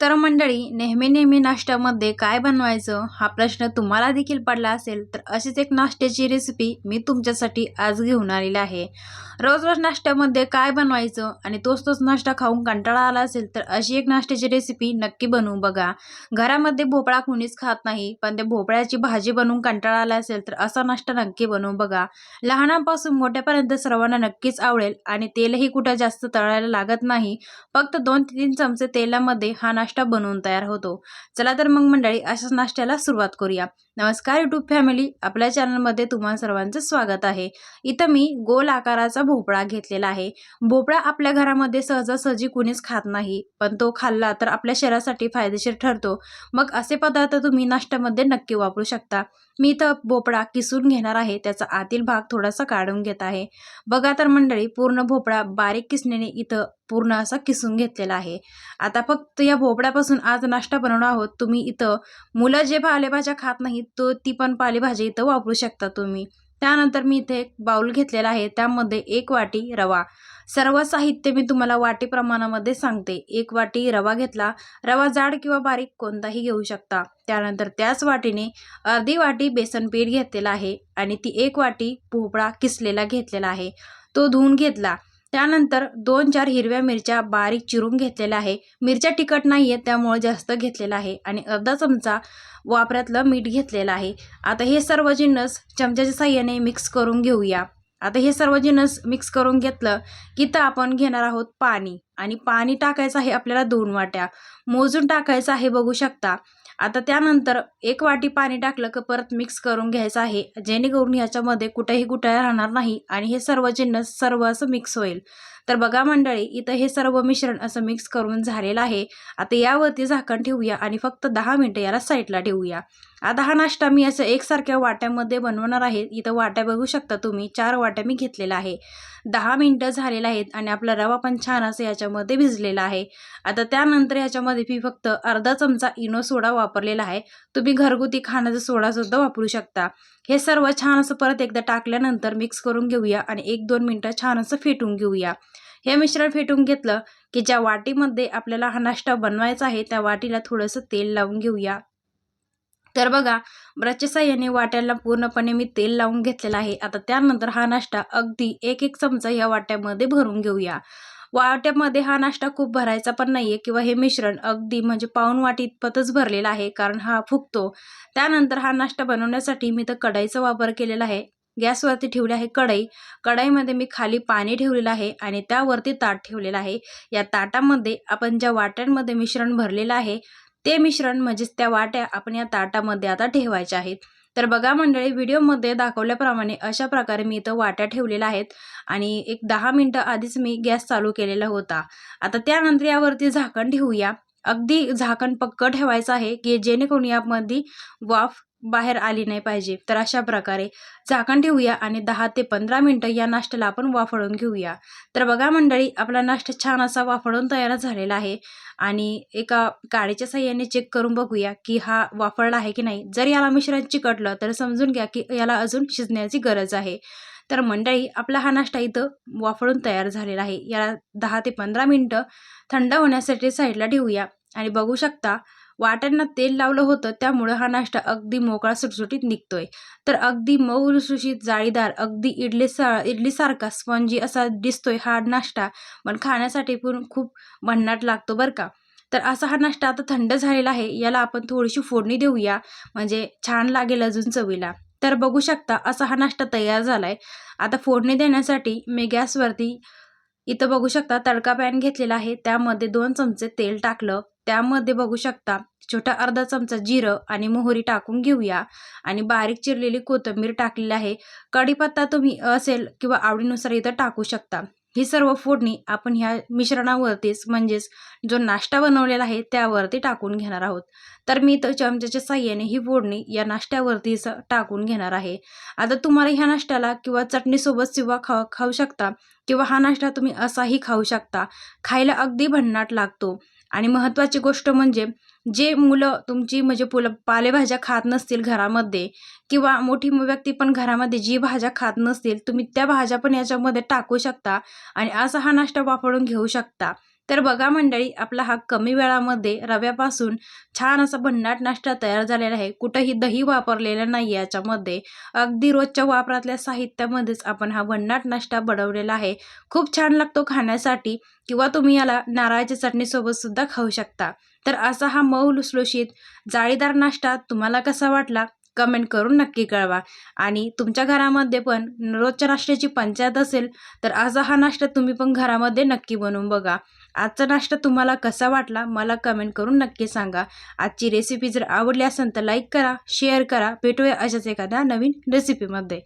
तर मंडळी नेहमी नेहमी नाश्त्यामध्ये काय बनवायचं हा प्रश्न तुम्हाला देखील पडला असेल तर अशीच एक नाश्त्याची रेसिपी मी तुमच्यासाठी आज घेऊन आलेली आहे. रोज रोज नाश्त्यामध्ये काय बनवायचं आणि तोच तोच नाश्ता खाऊन कंटाळा आला असेल तर अशी एक नाश्त्याची रेसिपी नक्की बनवू बघा. घरामध्ये भोपळा कुणीच खात नाही पण ते भोपळ्याची भाजी बनवून कंटाळा आला असेल तर असा नाश्ता नक्की बनवू बघा. लहानांपासून मोठ्यापर्यंत सर्वांना नक्कीच आवडेल आणि तेलही कुठं जास्त तळायला लागत नाही. फक्त दोन ते तीन चमचे तेलामध्ये हा नाश्ता नाश्ता बनवून तयार होतो. चला तर मग मंडळी अशाच नाश्त्याला सुरुवात करूया. नमस्कार युट्यूब फॅमिली आपल्या चॅनलमध्ये तुम्हा सर्वांचं स्वागत आहे. इथं मी गोल आकाराचा भोपळा घेतलेला आहे. भोपळा आपल्या घरामध्ये सहजासहजी कुणीच खात नाही पण तो खाल्ला तर आपल्या शरीरासाठी फायदेशीर ठरतो. मग असे पदार्थ तुम्ही नाश्त्यामध्ये नक्की वापरू शकता. मी इथं भोपळा किसून घेणार आहे त्याचा आतील भाग थोडासा काढून घेत आहे. बघा तर मंडळी पूर्ण भोपळा बारीक किसण्याने इथं पूर्ण असा किसून घेतलेला आहे. आता फक्त या भोपळ्यापासून आज नाश्ता बनवणार आहोत. तुम्ही इथं मुलं जे पालेभाज्या खात नाहीत तो ती पण पालेभाजी इथं वापरू शकता तुम्ही. त्यानंतर मी इथे एक बाउल घेतलेला आहे. त्यामध्ये एक वाटी रवा. सर्व साहित्य मी तुम्हाला वाटी प्रमाणामध्ये सांगते. एक वाटी रवा घेतला. रवा जाड किंवा बारीक कोणताही घेऊ शकता. त्यानंतर त्याच वाटीने अर्धी वाटी बेसन पीठ घेतलेला आहे आणि ती एक वाटी भोपळा किसलेला घेतलेला आहे. तो धुवून घेतला. त्यानंतर दोन चार हिरव्या मिरच्या बारीक चिरून घेतलेल्या आहे. मिरच्या तिखट नाही आहेत त्यामुळे जास्त घेतलेला आहे. आणि अर्धा चमचा वापरातलं मीठ घेतलेलं आहे. आता हे सर्व जिन्नस चमच्याच्या साह्याने मिक्स करून घेऊया. आता हे सर्व जिन्नस मिक्स करून घेतलं की तर आपण घेणार आहोत पाणी. आणि पाणी टाकायचं आहे आपल्याला दोन वाट्या. मोजून टाकायचं आहे बघू शकता. आता त्यानंतर एक वाटी पाणी टाकलं की परत मिक्स करून घ्यायचं आहे. जेणेकरून ह्याच्यामध्ये कुठेही गुटाळा राहणार नाही आणि हे सर्व जिन्नस सर्व असं मिक्स होईल. तर बघा मंडळी इथं हे सर्व मिश्रण असं मिक्स करून झालेलं आहे. आता यावरती झाकण ठेवूया आणि फक्त दहा मिनटं याला साईडला ठेवूया. आता हा नाश्ता मी असं एकसारख्या वाट्यामध्ये बनवणार आहे. इथं वाट्या बघू शकता तुम्ही. चार वाट्या मी घेतलेल्या आहे. दहा मिनटं झालेल्या आहेत आणि आपला रवा पण छान असं याच्या याच्यामध्ये भिजलेला आहे. आता त्यानंतर याच्यामध्ये मी फक्त अर्धा चमचा इनो सोडा वापरलेला आहे. तुम्ही घरगुती खाण्याचा सोडासुद्धा वापरू शकता. हे सर्व छान असं परत एकदा टाकल्यानंतर मिक्स करून घेऊया आणि एक दोन मिनटं छान असं फेटून घेऊया. हे मिश्रण फेटून घेतलं की ज्या वाटीमध्ये आपल्याला हा नाश्ता बनवायचा आहे त्या वाटीला थोडंसं तेल लावून घेऊया. तर बघा ब्रशच्या साह्याने वाट्याला पूर्णपणे मी तेल लावून घेतलेलं आहे. आता त्यानंतर हा नाश्ता अगदी एक एक चमचा या वाट्यामध्ये भरून घेऊया. वाट्यामध्ये हा नाश्ता खूप भरायचा पण नाही आहे किंवा हे मिश्रण अगदी म्हणजे पाऊन वाटी इतपतच भरलेला आहे कारण हा फुगतो. त्यानंतर हा नाश्ता बनवण्यासाठी मी तर कढईचा वापर केलेला आहे. गॅसवरती ठेवले आहे कढई. कढईमध्ये मी खाली पाणी ठेवलेलं आहे आणि त्यावरती ताट ठेवलेलं आहे. या ताटामध्ये आपण ज्या वाट्यांमध्ये मिश्रण भरलेलं आहे ते मिश्रण म्हणजेच त्या वाट्या आपण या ताटामध्ये आता ठेवायच्या आहेत. तर बघा मंडळी व्हिडिओमध्ये दाखवल्याप्रमाणे अशा प्रकारे मी इथं वाट्या ठेवलेल्या आहेत आणि एक दहा मिनटं आधीच मी गॅस चालू केलेला होता. आता त्यानंतर यावरती झाकण ठेवूया. अगदी झाकण पक्क ठेवायचं आहे की जेणेकरून यामध्ये वाफ बाहेर आली नाही पाहिजे. तर अशा प्रकारे झाकण ठेवूया आणि दहा ते पंधरा मिनटं या नाश्त्याला आपण वाफळून घेऊया. तर बघा मंडळी आपला नाश्ता छान असा वाफळून तयार झालेला आहे. आणि एका काडीच्या साह्याने चेक करून बघूया की हा वाफळला आहे की नाही. जर याला मिश्रण चिकटलं तर समजून घ्या की याला अजून शिजण्याची गरज आहे. तर मंडळी आपला हा नाश्ता इथं वाफळून तयार झालेला आहे. याला दहा ते पंधरा मिनटं थंड होण्यासाठी साईडला ठेवूया. आणि बघू शकता वाट्यांना तेल लावलं होतं त्यामुळं हा नाश्ता अगदी मोकळा सुटसुटीत निघतोय. तर अगदी मऊ लुसुशीत जाळीदार अगदी इडली सा इडलीसारखा स्पंजी असा दिसतोय हा नाश्ता पण खाण्यासाठी पण खूप भन्नाट लागतो बरं का. तर असा हा नाश्ता आता थंड झालेला आहे याला आपण थोडीशी फोडणी देऊया म्हणजे छान लागेल अजून चवीला. तर बघू शकता असा हा नाश्ता तयार झाला आहे आता फोडणी देण्यासाठी मी गॅसवरती इथं बघू शकता तडका पॅन घेतलेला आहे. त्यामध्ये दोन चमचे तेल टाकलं. त्यामध्ये बघू शकता छोटा अर्धा चमचा जिरं आणि मोहरी टाकून घेऊया. आणि बारीक चिरलेली कोथिंबीर टाकलेली आहे. कढीपत्ता तुम्ही असेल किंवा आवडीनुसार इथं टाकू शकता. ही सर्व फोडणी आपण ह्या मिश्रणावरतीच म्हणजेच जो नाश्ता बनवलेला आहे त्यावरती टाकून घेणार आहोत. तर मी तर चमच्याच्या साह्याने ही फोडणी या नाश्त्यावरतीच टाकून घेणार आहे. आता तुम्हाला ह्या नाश्त्याला किंवा चटणीसोबत किंवा खा खाऊ शकता किंवा हा नाश्ता तुम्ही असाही खाऊ शकता. खायला अगदी भन्नाट लागतो. आणि महत्त्वाची गोष्ट म्हणजे जे मुलं तुमची म्हणजे पुल पालेभाज्या खात नसतील घरामध्ये किंवा मोठी व्यक्ती पण घरामध्ये जी भाज्या खात नसतील तुम्ही त्या भाज्या पण याच्यामध्ये टाकू शकता आणि असा हा नाश्ता वापरून घेऊ शकता. तर बघा मंडळी आपला हा कमी वेळामध्ये रव्यापासून छान असा भन्नाट नाश्ता तयार झालेला आहे. कुठंही दही वापरलेलं नाही याच्यामध्ये. अगदी रोजच्या वापरातल्या साहित्यामध्येच आपण हा भन्नाट नाश्ता बनवलेला आहे. खूप छान लागतो खाण्यासाठी किंवा तुम्ही याला नारळाच्या चटणीसोबत सुद्धा खाऊ शकता. तर असा हा मऊ लुसलुशीत जाळीदार नाश्ता तुम्हाला कसा वाटला? कमेंट करून नक्की कळवा. आणि तुमच्या घरामध्ये पण रोजच्या नाश्त्याची पंचायत असेल तर असा हा नाश्ता तुम्ही पण घरामध्ये नक्की बनवून बघा. आजचा नाश्ता तुम्हाला कसा वाटला? मला कमेंट करून नक्की सांगा. आजची रेसिपी जर आवडली असेल तर लाईक करा शेअर करा. भेटूया अशाच एखाद्या नवीन रेसिपीमध्ये